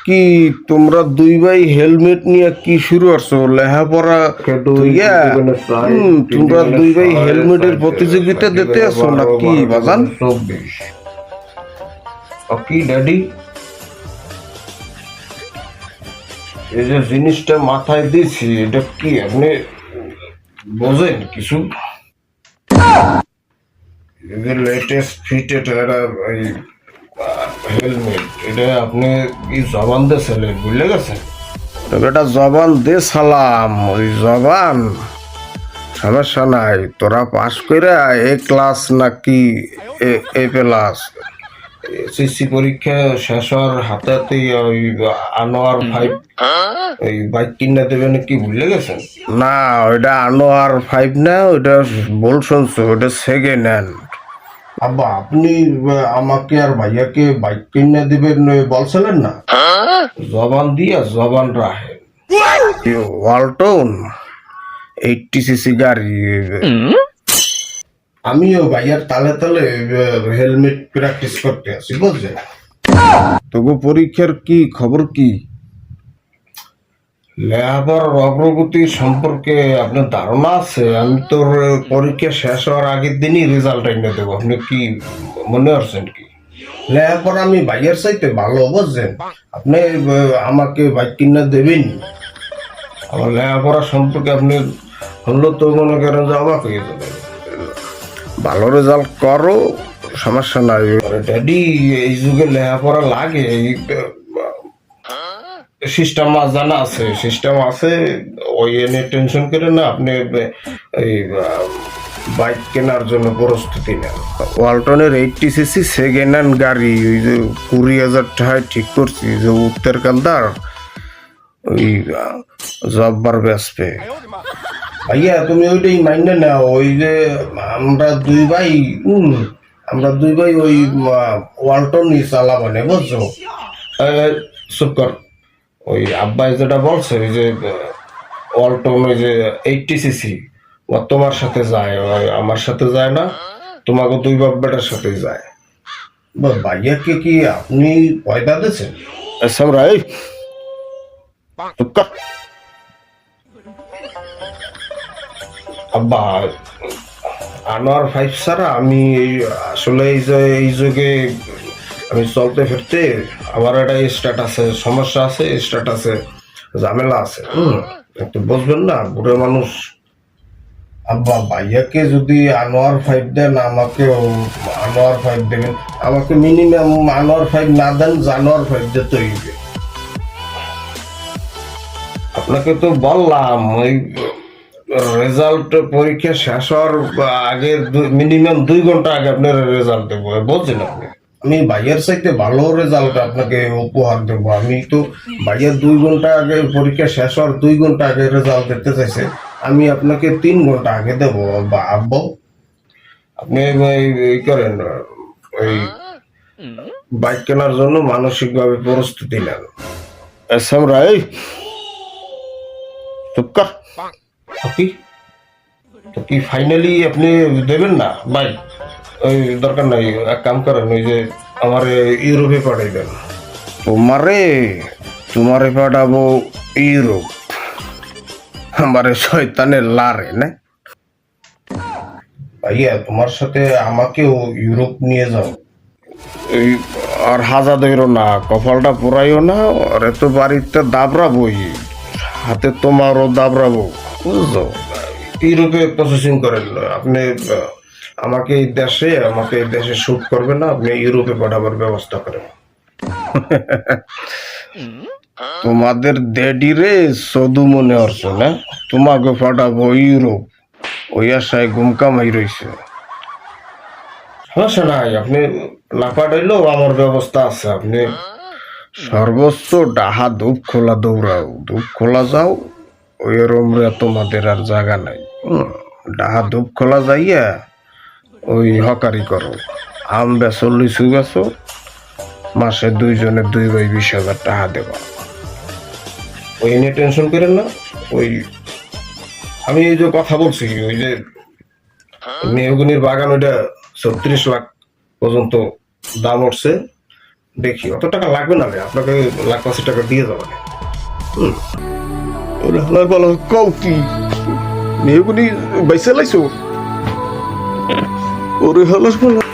কি তোমরা দুই ভাই হেলমেট নিয়ে কি শুরু করছ? ইয়া, হুম, তোমরা দুই ভাই হেলমেটের প্রতিযোগিতা দিতে আসো না কি বাজান? কি ড্যাডি? এই যে জিনিসটা মাথায় দিয়েছি এটা কি আপনি বোঝেন কিছু? লেটেস্ট ফিটেড একটা এই হেলমেট এটা আপনি কি জবান দিয়েছিলেন বুঝলে গেছেন তো বেটা জবান দে সালাম ওই জবান। সমস্যা নাই তোরা পাস করে এ ক্লাস নাকি এ- এ প্লাস? এসএসসি পরীক্ষা শেষ হওয়ার হাতে হাতেই ওই আনোয়ার ফাইভ ওই বাইক কিনে দেবেন কি ভুলে গেছেন না ওইটা আনোয়ার ফাইভ না ওইটা বল শুনছো ওইটা সেকেন্ড হ্যান্ড আব্বা আপনি আমাকে আর ভাইয়াকে বাইক কিনে দিবেন বলছিলেন না? জবান দিয়া জবান রাখে ওয়ালটন? এইটটি সিসি গাড়ি আমিও ভাইয়ার তালে তালে হেলমেট প্র্যাকটিস করতে আছি বুঝলেন? তবু পরীক্ষার কি খবর কি? লেখাপড়ার অগ্রগতি সম্পর্কে আপনার ধারণা আছে? আমি তোর পরীক্ষা শেষ হওয়ার আগের দিনই রেজাল্ট এনে দেবো। আপনি কি মনে করছেন কি? লেখাপড়া আমি ভাইয়ের চাইতে ভালো, বুঝছেন? আপনি আমাকে বাইক কিনে দেবেন? আমার লেখাপড়া সম্পর্কে আপনি হলো তো মনে করেন যে অবাক হয়ে যাবেন। ভালো রেজাল্ট করো, সমস্যা নাই। ড্যাডি এই যুগে লেখাপড়া লাগে সিস্টেম জানা আছে সিস্টেম আছে ওই এনে টেনশন করে না আপনি এই বাইক কেনার জন্য প্রস্তুতি নেন। ওয়ালটনের এইটটি সিসি সেকেন্ড হ্যান্ড গাড়ি ওই যে কুড়ি হাজার টাকায় ঠিক করছি যে উত্তর কালদার ওই জব্বার বেসপে ভাইয়া তুমি ওইটাই মাইন্ডে নাও ওই যে আমরা দুই ভাই উম, আমরা দুই ভাই ওই ওয়ালটনই চালাবানে বুঝছ? চুপ কর। ওই আব্বাই যেটা বলছে ওই যে ওয়ালটন ওই যে এইটটি সিসি ও তোমার সাথে যায় ওই আমার সাথে যায় না তোমাকে দুই বাপ বেটার সাথে যায়। বা ভাইয়াকে কি আপনি পয়দা দিয়েছেন সামরা এই আব্বা আনোয়ার ফাইভ ছাড়া আমি এই আসলে এই যে এই যুগে আমি চলতে ফিরতে আমার একটা স্ট্যাটাসে সমস্যা আছে স্ট্যাটাসে ঝামেলা আছে একটু বুঝবেন না, বুড়ো মানুষ। আব্বা, ভাইয়াকে যদি আনোয়ার ফাইভ দেন, আমাকে আনোয়ার ফাইভ দেবেন। আমাকে মিনিমাম আনোয়ার ফাইভ না দেন, জানোয়ার ফাইভ দিতে হইবে আপনাকে তো বললাম, ওই রেজাল্ট পরীক্ষা শেষ হওয়ার আগে মিনিমাম দুই ঘণ্টা আগে আপনার রেজাল্ট দেবো বলছেন আপনি? আমি ভাইয়ের চাইতে ভালো রেজাল্ট আপনাকে উপহার দেবো। আমি তো ভাইয়ের দুই ঘণ্টা আগে পরীক্ষা শেষ হওয়ার দুই ঘণ্টা আগে রেজাল্ট দিতে চাইছে। আমি আপনাকে তিন ঘণ্টা আগে দেবো বা আব্বু। আপনি এই- করেন ওই বাইক কেনার জন্য মানসিকভাবে প্রস্তুতি নেন। সামরা এই চুপ কর। তো কি তো কি ফাইনালি আপনি দেবেন না? ভাই ওই দরকার নাই এক কাম করেন ওই যে আমার ইউরোপে পাঠাই দেন। তোমারে? তোমারে পাঠাবো ইউরোপ। আমারে শয়তানের লারে না? ভাইয়া তোমার সাথে আমাকেও ইউরোপ নিয়ে যাও। এই আর হাজা দইর না কপালটা পুরাইও না আর এত বাড়িতে দাবরাবই হাতে তোমারও দাবরাবো বুঝছ? ইউরোপে প্রসেসিং করেন আপনি আমাকে এই দেশে আমাকে এই দেশে শুট করবে না আপনি ইউরোপে পাঠাবার ব্যবস্থা করেন। তোমাদের দেডি রে সদু মনে হচ্ছে না? তোমাকে পাঠাবো ইউরোপ। ওই আশায় ঘুম কামাই রইছে। সমস্যা নাই আপনি না পাঠাইলেও আমার ব্যবস্থা আছে আপনি সর্বোচ্চ ডাহা ধূপ খোলা দৌড়াও ধূপ খোলা যাও ওই রুমরে তোমাদের আর জায়গা নাই। হুম, ডাহা ধূপ খোলা যাইয়া ওই হকারি করো। আম বেচো, লিচু বেচো, মাসে দুইজনে দুই বাই বিশ হাজার টাকা দেবা। ওই নিয়ে টেনশন করেন না, ওই আমি এই যে কথা বলছি, ওই যে মেহগুনির বাগান, ওইটা ছত্রিশ লাখ পর্যন্ত দাম উঠছে। দেখি, অত টাকা লাগবে না রে, আপনাকে লাখ পাঁচশো টাকা দিয়ে ওরে হালার পালা কও কি? মেয়েগুনি বাইসে লাইছো? ওরে হালার পালা